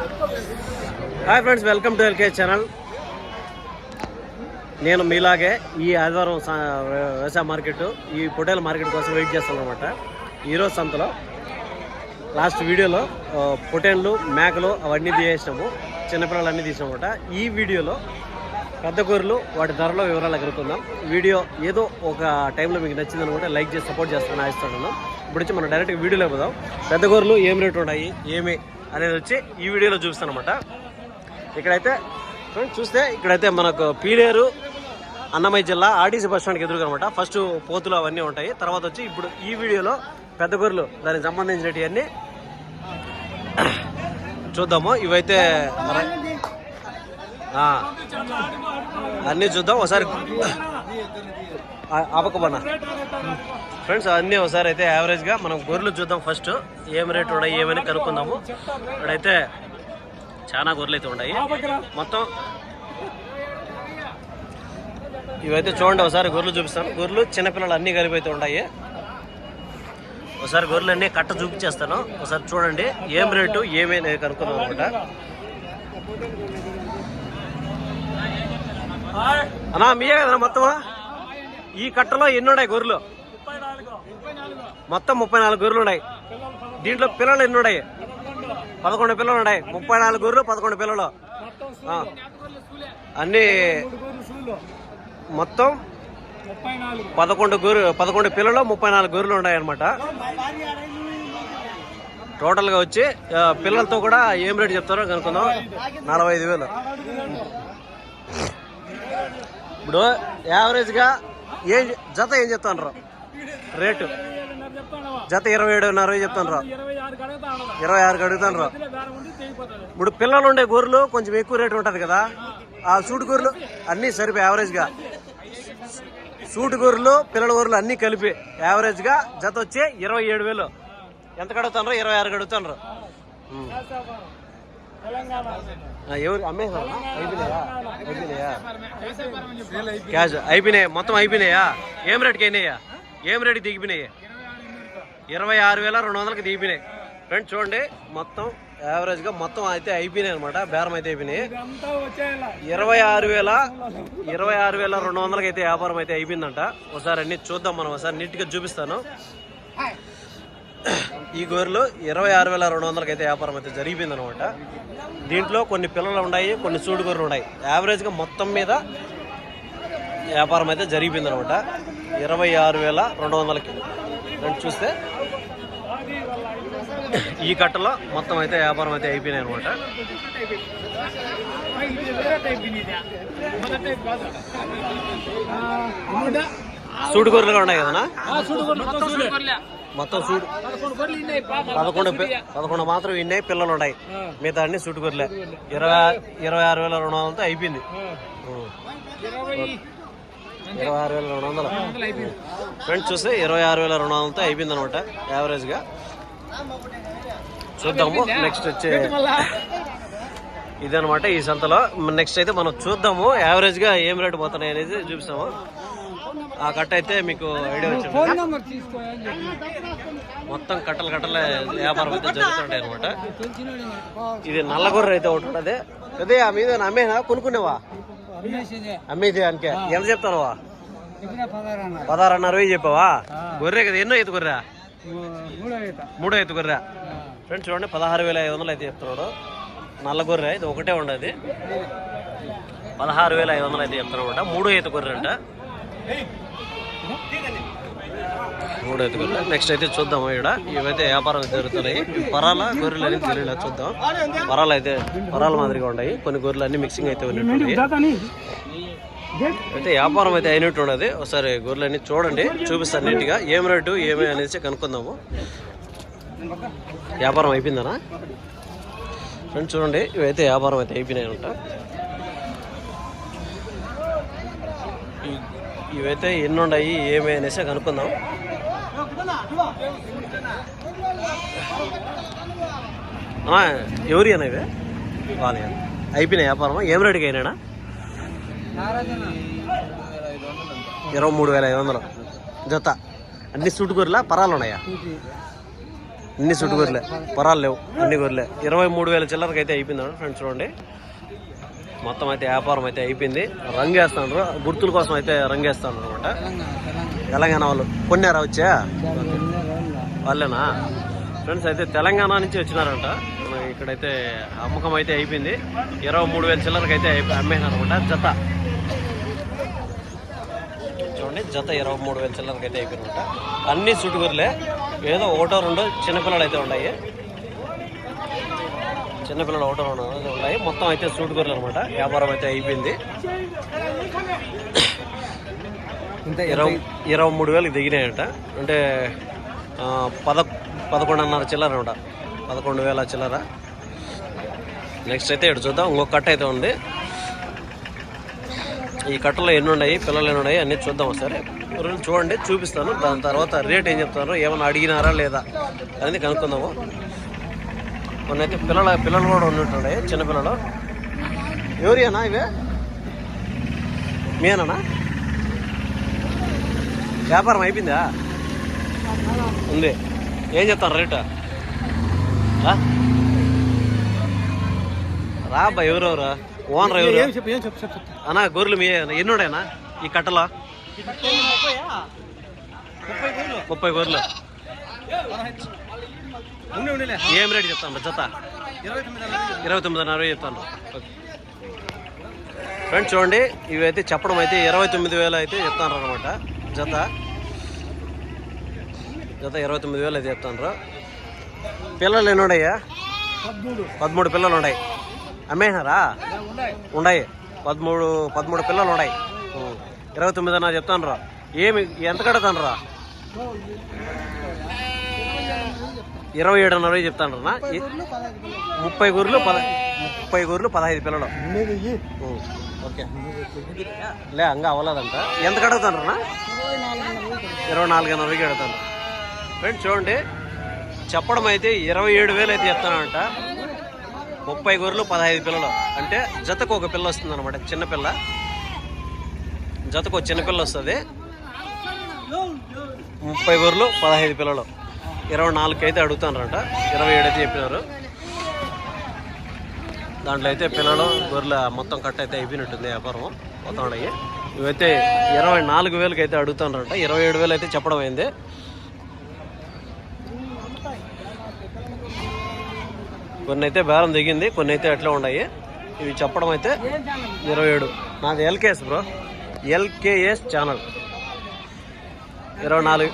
Hi friends welcome to L K channel. నేను మీలాగే ఈ ఆదివారం సా- వ్యవసాయ మార్కెట్ ఈ పొటేల మార్కెట్ కోసం వెయిట్ చేస్తాను అనమాట ఈరోజు సంతలో లాస్ట్ వీడియోలో పొటేన్లు మేకలు అవన్నీ తీసేసినాము. చిన్నపిల్లలు అన్నీ తీసినామన్నమాట. ఈ వీడియోలో పెద్ద గొర్రెలు వాటి ధరలో వివరాలు ఎగురుకుందాం వీడియో ఏదో ఒక టైంలో మీకు నచ్చింది అనుకుంటే లైక్ చేసి సపోర్ట్ చేస్తాను ఆశిస్తున్నాను. ఇప్పుడు వచ్చి మనం డైరెక్ట్గా వీడియోలో పోదాం. పెద్ద గొర్రెలు ఏం రేటు ఉన్నాయి? ఏమి అనేది వచ్చి ఈ వీడియోలో చూపిస్తాను అనమాట ఇక్కడైతే చూస్తే ఇక్కడైతే మనకు పీలేరు అన్నమయ్య జిల్లా ఆర్టీసీ బస్ స్టాండ్కి ఎదురుగా అనమాట ఫస్ట్ పోతులు అవన్నీ ఉంటాయి. తర్వాత వచ్చి ఇప్పుడు ఈ వీడియోలో పెద్ద గొర్రెలు దానికి సంబంధించినవి అన్నీ చూద్దాము. ఇవైతే అన్నీ చూద్దాం. ఒకసారి ఆపకబన్నా ఫ్రెండ్స్ అన్నీ ఒకసారి అయితే యావరేజ్గా మనం గొర్రెలు చూద్దాం ఫస్ట్ ఏం రేట్ ఉన్నాయి ఏమని కనుక్కుందాము. ఇక్కడైతే చాలా గొర్రెలు అయితే ఉన్నాయి. మొత్తం ఇవైతే చూడండి ఒకసారి గొర్రెలు చూపిస్తాను. గొర్రెలు చిన్నపిల్లలు అన్నీ కలిపి అయితే ఉన్నాయి. ఒకసారి గొర్రెలు అన్నీ కట్ట చూపించేస్తాను. ఒకసారి చూడండి ఏం రేటు ఏమేమి కనుక్కుందాం అనమాట అన్నా మీయే కదా మొత్తమా? ఈ కట్టలో ఎన్ని ఉన్నాయి గొర్రెలు? మొత్తం ముప్పై నాలుగు గొర్రెలు ఉన్నాయి. దీంట్లో పిల్లలు ఎన్ని ఉన్నాయి? పదకొండు పిల్లలు ఉన్నాయి. ముప్పై నాలుగు గొర్రెలు పదకొండు పిల్లలు. అన్ని మొత్తం పదకొండు గొర్రె పదకొండు పిల్లలు ముప్పై నాలుగు గొర్రెలు ఉన్నాయి అనమాట టోటల్గా వచ్చి పిల్లలతో కూడా ఏం రేటు చెప్తారో కనుక్కుందాం. నలభై ఐదు వేలు. ఇప్పుడు యావరేజ్గా ఏం జత ఏం చెప్తాను రేటు. జత ఇరవై ఏడున్నర చెప్తాను ఇరవై ఆరుకి అడుగుతాను ఇప్పుడు పిల్లలు ఉండే గొర్రెలు కొంచెం ఎక్కువ రేటు ఉంటుంది కదా ఆ సూటు గొర్రెలు అన్నీ సరిపోయి యావరేజ్గా సూటు గొర్రెలు పిల్లల గొర్రెలు అన్నీ కలిపి యావరేజ్గా జత వచ్చి ఇరవై ఏడు వేలు. ఎంత కడుగుతాను ఇరవై ఆరుకి అడుగుతాను ఎవరు? అమ్మేసారా అయిపోయినాయా? అయిపోయినాయా? క్యాష్ అయిపోయినాయి. మొత్తం అయిపోయినాయా? ఏం రేటుకి అయినాయా ఏం రేటుకి దిగిపోయినాయి ఇరవై ఆరు వేల రెండు వందలకి దిగిపోయినాయి ఫ్రెండ్స్ చూడండి మొత్తం యావరేజ్గా మొత్తం అయితే అయిపోయినాయి అనమాట బేరం అయితే అయిపోయినాయి. ఇరవై ఆరు వేల ఇరవై ఆరు వేల రెండు వందలకి అయితే వ్యాపారం అయితే అయిపోయిందంట. ఒకసారి అన్ని చూద్దాం మనం ఒకసారి నీట్గా చూపిస్తాను. ఈ గొర్రెలు ఇరవై ఆరు వేల రెండు వందలకి అయితే వ్యాపారం అయితే జరిగిపోయింది అనమాట దీంట్లో కొన్ని పిల్లలు ఉన్నాయి కొన్ని సూడు గొర్రెలు ఉన్నాయి. యావరేజ్గా మొత్తం మీద వ్యాపారం అయితే జరిగిపోయింది అనమాట ఇరవై ఆరు వేల రెండు వందలకి. రెండు చూస్తే ఈ కట్టలో మొత్తం అయితే వ్యాపారం అయితే అయిపోయినాయి అనమాట సూడు గొర్రెలు కూడా ఉన్నాయి కదనా మొత్తం సూడు పదకొండు పదకొండు మాత్రం ఇన్నాయి పిల్లలు ఉన్నాయి. మిగతా అన్ని సూటు గొర్రెలే ఇరవై ఇరవై ఆరు వేల రెండు వందలతో అయిపోయింది. ఇరవై ఆరు వేల రెండు వందలు. ఫ్రెండ్స్ చూస్తే ఇరవై ఆరు వేల రెండు వందలతో అయిపోయింది అనమాట యావరేజ్గా చూద్దాము నెక్స్ట్ వచ్చే ఇదనమాట ఈ సంతలో. నెక్స్ట్ అయితే మనం చూద్దాము యావరేజ్గా ఏం రేటు పోతున్నాయి అనేది చూపిస్తాము. ఆ కట్ట అయితే మీకు ఐడియా వచ్చింది. మొత్తం కట్టలు కట్టలే వ్యాపారం అయితే జరుగుతుంటాయి అనమాట ఇది నల్లగొర్ర అయితే ఒకటి ఉంటుంది అదే ఆ మీద అమ్మేనా కొనుక్కునేవా? అమ్మేది అనుకే ఎంత చెప్తానవా? పదహారున్నర వెయ్యి చెప్పావా? గొర్రె కదా ఎన్నో అయితే గొర్రె? మూడో అయితే గొర్రె. ఫ్రెండ్స్ చూడండి పదహారు వేల ఐదు వందలు అయితే చెప్తున్నాడు. నల్ల గొర్రె ఇది ఒకటే ఉండదు. పదహారు వేల ఐదు వందలు అయితే చెప్తున్నాడు మూడో ఐదు గొర్రె అంట. మూడో అయితే గొర్రె. నెక్స్ట్ అయితే చూద్దాం ఇక్కడ ఇవైతే వ్యాపారం జరుగుతున్నాయి. పరాల గొర్రెలు అనేది తెలియదు చూద్దాం. పరాలు అయితే పరాల మాదిరిగా ఉన్నాయి. కొన్ని గొర్రెలు అన్ని మిక్సింగ్ అయితే ఉన్నట్టున్నాయి. అయితే వ్యాపారం అయితే అయినట్టు ఉన్నది. ఒకసారి గొర్రెలన్నీ చూడండి. చూపిస్తాను నీట్గా. ఏం రేటు ఏమి అనేసి కనుక్కుందాము. వ్యాపారం అయిపోయిందనా? ఫ్రెండ్స్ చూడండి ఇవైతే వ్యాపారం అయితే అయిపోయినాయి అంట ఇవైతే ఎన్ని ఉన్నాయి ఏమి అనేసి కనుక్కుందాం. ఎవరి అన్న ఇవే? వాళ్ళ అయిపోయినాయి వ్యాపారం ఏం రేటుకి అయినా ఇరవై మూడు వేల ఐదు వందలు. జత. అన్ని సూటుకూరలా పరాలు ఉన్నాయా? అన్ని సుట్టు గొర్రెలే. పొరాలు లేవు అన్ని గొర్రెలే. ఇరవై మూడు వేల చిల్లరకి అయితే అయిపోయింది ఫ్రెండ్స్ చూడండి. మొత్తం అయితే వ్యాపారం అయితే అయిపోయింది. రంగు వేస్తాను గుర్తుల కోసం అయితే రంగు వేస్తాను అనమాట తెలంగాణ వాళ్ళు. కొన్నారా వచ్చా? వాళ్ళేనా? ఫ్రెండ్స్ అయితే తెలంగాణ నుంచి వచ్చినారంట. ఇక్కడైతే అమ్మకం అయితే అయిపోయింది. ఇరవై మూడు వేల చిల్లరకి అయితే అమ్మేసినారనమాట జత. చూడండి జత ఇరవై మూడు వేల చిల్లరకి అయితే అయిపోయినమాట అన్ని సుటుగురులే ఏదో ఒకటో రెండో చిన్నపిల్లలు అయితే ఉన్నాయి. చిన్నపిల్లలు ఒకటో రెండు ఉన్నాయి. మొత్తం అయితే సూటుగురులు అనమాట వ్యాపారం అయితే అయిపోయింది. ఇరవై ఇరవై మూడు వేలకు దిగినాయంట. అంటే పద పదకొండున్నర చిల్లర అనమాట పదకొండు వేల చిల్లర. నెక్స్ట్ అయితే ఇటు చూద్దాం. ఇంకొక కట్ట అయితే ఉంది. ఈ కట్టలో ఎన్ని ఉన్నాయి పిల్లలు ఎన్ని ఉన్నాయి అన్నీ చూద్దాం ఒకసారి. రెండు చూడండి చూపిస్తాను. దాని తర్వాత రేట్ ఏం చెప్తారు ఏమైనా అడిగినారా లేదా అనేది కనుక్కుందాము. కొన్ని అయితే పిల్లల పిల్లలు కూడా ఉన్నట్టున్నాయి చిన్నపిల్లలు ఎవరియనా ఇవే? మీనా వ్యాపారం అయిపోయిందా? ఉంది. ఏం చెప్తాను రేటు ఆ? రా అబ్బా ఎవరెవరు? ఓనర్ ఎవరు? అన్నా గొర్రెలు మీ ఎన్నుడేనా? ఈ కట్టలో? ముప్పై గొర్రెలు ఏం రేటు చెప్తాను జత? ఇరవై తొమ్మిదిన్నర చెప్తాను. ఫ్రెండ్స్ చూడండి ఇవైతే చెప్పడం అయితే ఇరవై తొమ్మిది వేలు అయితే చెప్తాను అనమాట జత? జత ఇరవై తొమ్మిది వేలు అయితే చెప్తాను. పిల్లలు ఎన్ని ఉన్నాయా పదమూడు పిల్లలు ఉన్నాయి. అమ్మేసినారా? ఉన్నాయి. పదమూడు పదమూడు పిల్లలు ఉన్నాయి. ఇరవై తొమ్మిది అన్న చెప్తాను రా ఏమి ఎంత కడతాను రా ఇరవై ఏడున్నర చెప్తాను రా ముప్పై గొర్రెలు పద ముప్పై గొర్రెలు పదహైదు పిల్లలు. ఓకే. లే అంగా అవ్వలేదంట. ఎంత కడుగుతాను రా ఇరవై నాలుగున్నరకి కడతాను. ఫ్రెండ్స్ చూడండి. చెప్పడం అయితే ఇరవై ఏడు వేలు అయితే చెప్తానంట. ముప్పై గొర్రెలు పదహైదు పిల్లలు. అంటే జతకు ఒక పిల్ల వస్తుంది అనమాట చిన్న పిల్ల. జతకు చిన్నపిల్ల వస్తుంది. ముప్పై గొర్రెలు పదహైదు పిల్లలు. ఇరవై నాలుగు అయితే అడుగుతానంట ఇరవై ఏడు అయితే చెప్పినారు. దాంట్లో అయితే పిల్లలు గొర్రెల మొత్తం కట్ట అయితే అయిపోయినట్టుంది వ్యాపారం మొత్తం అడిగి ఇవైతే ఇరవై నాలుగు వేలకి అయితే అడుగుతానంట ఇరవై ఏడు వేలు అయితే చెప్పడం అయింది. కొన్ని అయితే బేరం దిగింది కొన్ని అయితే అట్లా ఉన్నాయి. ఇవి చెప్పడం అయితే ఇరవై ఏడు. నాది ఎల్కేఎస్ బ్రో. LKS channel. ఇరవై నాలుగు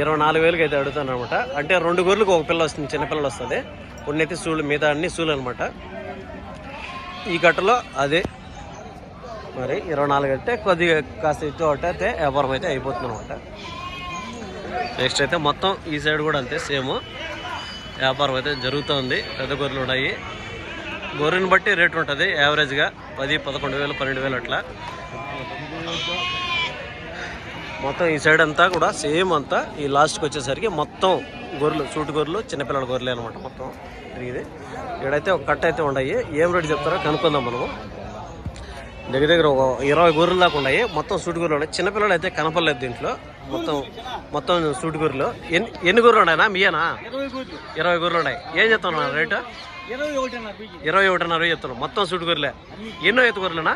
ఇరవై నాలుగు వేలకి అయితే అడుగుతాను అనమాట అంటే రెండు గొర్రెలకు ఒక పిల్ల వస్తుంది చిన్నపిల్లలు వస్తుంది. కొన్ని సూళ్ళు మిగతా అన్ని సూళ్ళు అనమాట ఈ గట్టలో అదే. మరి ఇరవై నాలుగు అంటే కొద్దిగా కాస్త ఇటు అయితే వ్యాపారం అయితే అయిపోతుంది అనమాట నెక్స్ట్ అయితే మొత్తం ఈ సైడ్ కూడా అంతే సేమ్. వ్యాపారం అయితే జరుగుతుంది పెద్ద గొర్రెలు ఉన్నాయి. గొర్రెని బట్టి రేట్ ఉంటుంది యావరేజ్గా పది పదకొండు వేలు పన్నెండు వేలు అట్లా. మొత్తం ఈ సైడ్ అంతా కూడా సేమ్ అంతా ఈ లాస్ట్కి వచ్చేసరికి మొత్తం గొర్రెలు సూటు గొర్రెలు చిన్నపిల్లల గొర్రెలు అనమాట మొత్తం. ఇది ఇక్కడైతే ఒక కట్ట అయితే ఉన్నాయి ఏం రేటు చెప్తారో కనుక్కుందాం మనము. దగ్గర దగ్గర ఒక ఇరవై గొర్రెలు దాకా ఉన్నాయి మొత్తం సూటు గొర్రెలు ఉన్నాయి. చిన్నపిల్లలు అయితే కనపడలేదు దీంట్లో. మొత్తం మొత్తం సూటు గొర్రెలు. ఎన్ని ఎన్ని గొర్రెలు ఉన్నాయనా మీయేనా? ఇరవై గొర్రెలు. ఉన్నాయి. ఏం చెప్తాను రేటు? ఇరవై ఒకటిన్నర చెప్తున్నాను మొత్తం సూటు గొర్రెలే. ఎన్నో ఈత గొర్రెలునా?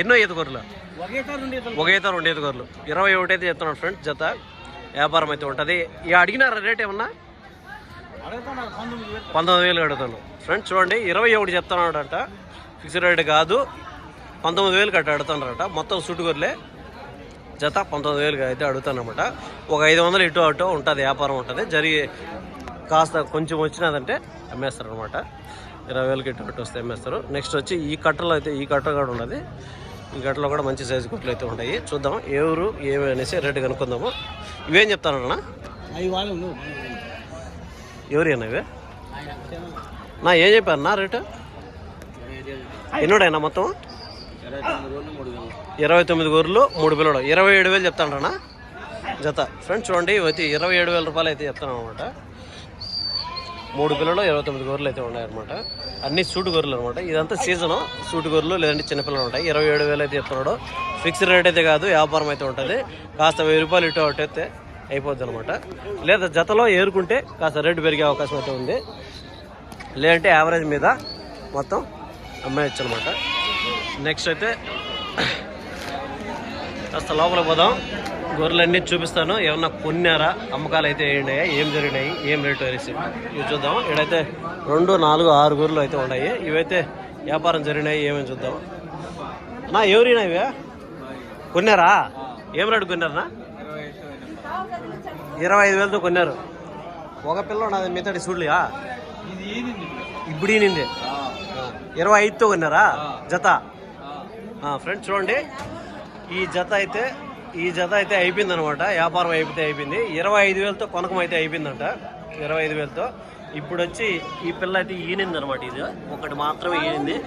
ఎన్నో ఈత గొర్రెలు? ఒకేసారి ఉండే ఒక ఈత రెండు ఈత గొర్రెలు. ఇరవై ఒకటి అయితే చెప్తున్నాను ఫ్రెండ్స్ జత. వ్యాపారం అయితే ఉంటుంది. ఇక అడిగినారా రేట్ ఏమన్నా? పంతొమ్మిది వేలు. అడుగుతాను ఫ్రెండ్స్ చూడండి ఇరవై ఒకటి చెప్తున్నాడట. ఫిక్స్డ్ రేట్ కాదు. పంతొమ్మిది వేలు కట్ట అడుగుతున్నారట మొత్తం సూటు గొర్రెలే. జత పంతొమ్మిది వేలు అయితే అడుగుతానమాట ఒక ఐదు వందలు ఇటు అటు ఉంటుంది వ్యాపారం ఉంటుంది. జరిగి కాస్త కొంచెం వచ్చినదంటే అమ్మేస్తారు అనమాట ఇరవై వేలకి ఇటు వస్తే అమ్మేస్తారు నెక్స్ట్ వచ్చి ఈ కట్టలో అయితే ఈ కట్ట కూడా ఉన్నది. ఈ కట్టలో కూడా మంచి సైజు కుట్లు అయితే ఉంటాయి. చూద్దాం ఎవరు ఏమి అనేసి రేటు కనుక్కుందాము. ఇవేం చెప్తానన్నా ఎవరి అన్న ఇవే? నా ఏం చెప్పారు నా రేటు ఎన్నోడైనా మొత్తం? ఇరవై తొమ్మిది రోజులు మూడు వేలు ఇరవై ఏడు వేలు చెప్తానరా జత. ఫ్రెండ్స్ చూడండి ఇవైతే ఇరవై ఏడు వేల రూపాయలు అయితే చెప్తాను అనమాట మూడు పిల్లలు ఇరవై తొమ్మిది గొర్రెలు అయితే ఉన్నాయన్నమాట. అన్ని సూటు గొర్రెలు అనమాట ఇదంతా సీజను. సూటు గొర్రెలు లేదంటే చిన్నపిల్లలు ఉంటాయి. ఇరవై ఏడు వేలు అయితే చెప్తున్నాడు. ఫిక్స్డ్ రేట్ అయితే కాదు వ్యాపారం అయితే ఉంటుంది. కాస్త వెయ్యి రూపాయలు ఇటు అటు అయితే అయిపోద్ది అనమాట లేదా జతలో ఏరుకుంటే కాస్త రేటు పెరిగే అవకాశం అయితే ఉంది. లేదంటే యావరేజ్ మీద మొత్తం అమ్మేయచ్చు అనమాట నెక్స్ట్ అయితే కాస్త లోపల పోదాం. గొర్రెలన్నీ చూపిస్తాను. ఏమన్నా కొన్నారా? అమ్మకాలు అయితే ఏంటయ్యా? ఏం జరిగినాయి? ఏం రేటు అనేసి ఇవి చూద్దాం ఇక్కడైతే రెండు నాలుగు ఆరు గొర్రెలు అయితే ఉన్నాయి. ఇవైతే వ్యాపారం జరిగినాయి. ఏమేమి చూద్దాం నా ఎవరినా ఇవే? కొన్నారా? ఏం రేటు కొన్నారనా ఇరవై ఐదు వేలతో కొన్నారు. ఒక పిల్ల నాది మిగతాడి చూడలియా ఇది ఇప్పుడు ఈనింది. ఇరవై ఐదుతో కొన్నారా? జత? ఫ్రెండ్స్ చూడండి. ఈ జత అయితే ఈ జత అయితే అయిపోయింది అనమాట వ్యాపారం అయిపోతే అయిపోయింది. ఇరవై ఐదు వేలతో కొనకం అయితే అయిపోయిందంట. ఇరవై ఐదు వేలతో. ఇప్పుడు వచ్చి ఈ పిల్ల అయితే ఈనింది అనమాట ఇది. ఒకటి మాత్రమే ఈనింది.